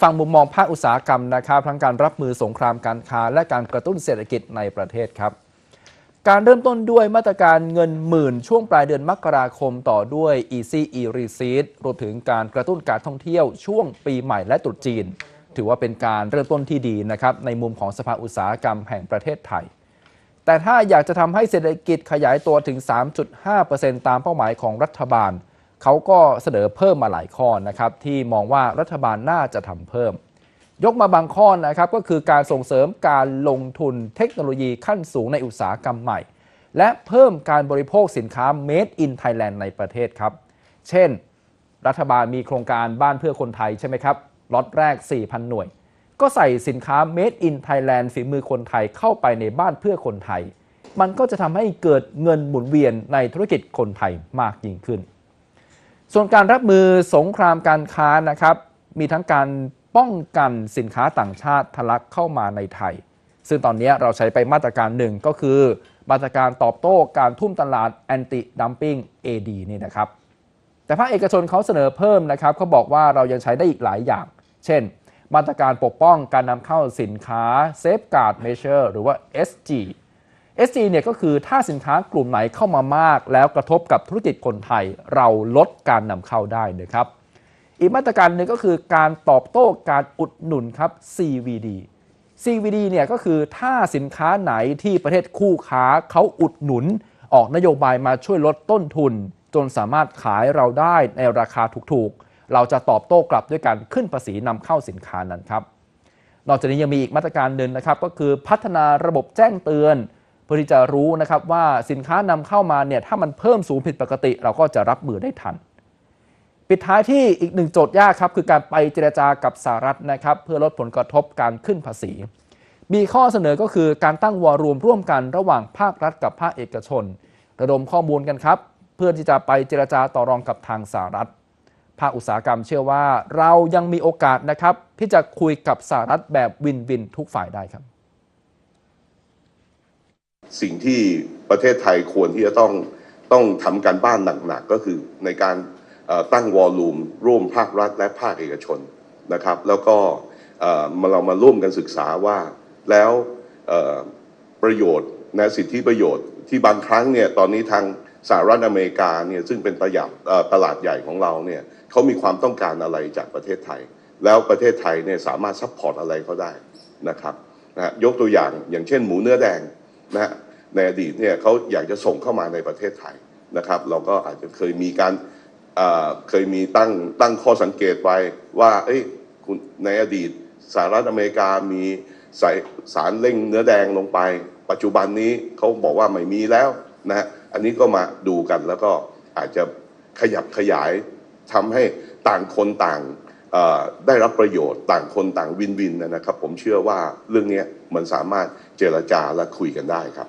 ฟังมุมมองภาคอุตสาหกรรมนะครับทั้งการรับมือสงครามการค้า และการกระตุ้นเศรษฐกิจในประเทศครับ การเริ่มต้นด้วยมาตรการเงินหมื่นช่วงปลายเดือนมกราคมต่อด้วย Easy e Receipt รวมถึงการกระตุ้นการท่องเที่ยวช่วงปีใหม่และตรุษจีน ถือว่าเป็นการเริ่มต้นที่ดีนะครับในมุมของสภาอุตสาหกรรมแห่งประเทศไทย แต่ถ้าอยากจะทำให้เศรษฐกิจขยายตัวถึง 3.5%ตามเป้าหมายของรัฐบาล เขาก็เสนอเพิ่มมาหลายข้อนะครับที่มองว่ารัฐบาลน่าจะทำเพิ่ม ยกมาบางข้อนะครับก็คือการส่งเสริมการลงทุนเทคโนโลยีขั้นสูงในอุตสาหกรรมใหม่ และเพิ่มการบริโภคสินค้า Made in Thailand ในประเทศครับ เช่น รัฐบาลมีโครงการบ้านเพื่อคนไทยใช่ไหมครับล็อตแรก 4,000 หน่วย ก็ใส่สินค้า Made in Thailand ฝีมือคนไทยเข้าไปในบ้านเพื่อคนไทย มันก็จะทำให้เกิดเงินหมุนเวียนในธุรกิจคนไทยมากยิ่งขึ้น ส่วนการรับมือสงครามการค้านะครับ มีทั้งการป้องกันสินค้าต่างชาติทะลักเข้ามาในไทย ซึ่งตอนนี้เราใช้ไปมาตรการหนึ่งก็คือ มาตรการตอบโต้การทุ่มตลาด anti dumping AD นี่นะครับ แต่ภาคเอกชนเขาเสนอเพิ่มนะครับเขาบอกว่าเรายังใช้ได้อีกหลายอย่าง เช่น มาตรการปกป้องการนำเข้าสินค้า Safeguard Measure หรือว่า SG SG เนี่ยก็คือถ้าสินค้ากลุ่มไหนเข้ามามาก แล้วกระทบกับธุรกิจคนไทยเราลดการนำเข้าได้นะครับ อีกมาตรการหนึ่งก็คือการตอบโต้การอุดหนุนครับ CVD CVD เนี่ยก็คือถ้าสินค้าไหนที่ประเทศคู่ค้าเขาอุดหนุน ออกนโยบายมาช่วยลดต้นทุน จนสามารถขายเราได้ในราคาถูกๆ เราจะตอบโต้กลับด้วยการขึ้นภาษีนำเข้าสินค้านั้นครับ นอกจากนี้ยังมีอีกมาตรการหนึ่งนะครับ ก็คือพัฒนาระบบแจ้งเตือน พื่อที่จะรู้นะครับว่าสินค้านำเข้ามาเนี่ยถ้ามันเพิ่มสูงผิดปกติ เราก็จะรับมือได้ทัน ปิดท้ายที่อีกหนึ่งโจทย์ยากครับคือการไปเจรจากับสหรัฐนะครับเพื่อลดผลกระทบการขึ้นภาษี มีข้อเสนอก็คือการตั้งวอรูมร่วมกันระหว่างภาครัฐกับภาคเอกชน ระดมข้อมูลกันครับ เพื่อที่จะไปเจรจาต่อรองกับทางสหรัฐภาคอุตสาหกรรมเชื่อว่าเรายังมีโอกาสนะครับที่จะคุยกับสหรัฐแบบวินวินทุกฝ่ายได้ครับ สิ่งที่ประเทศไทยควรที่จะต้องต้องทำการบ้านหนักๆก็คือในการตั้งวอลลุ่มร่วมภาครัฐและภาคเอกชนนะครับ แล้วก็เอ่อมาเรามาร่วมกันศึกษาว่าแล้วประโยชน์นะสิทธิประโยชน์ที่บางครั้งเนี่ยตอนนี้ทางสหรัฐอเมริกาเนี่ยซึ่งเป็นตลาดตลาดใหญ่ของเราเนี่ยเขามีความต้องการอะไรจากประเทศไทย แล้วประเทศไทยเนี่ยสามารถซัพพอร์ตอะไรเขาได้นะครับนะฮะยกตัวอย่างอย่างเช่นหมูเนื้อแดง นะฮะในอดีตเนี่ยเขาอยากจะส่งเข้ามาในประเทศไทยนะครับ เราก็อาจจะเคยมีการเคยมีตั้งตั้งข้อสังเกตไว้ว่าเอ้ยในอดีตสหรัฐอเมริกามีใส่สารเร่งเนื้อแดงลงไป ปัจจุบันนี้เขาบอกว่าไม่มีแล้วนะฮะอันนี้ก็มาดูกันแล้วก็อาจจะขยับขยายทำให้ต่างคนต่าง ได้รับประโยชน์ต่างคนต่างวินวินนะครับ ผมเชื่อว่าเรื่องนี้มันสามารถเจรจาและคุยกันได้ครับ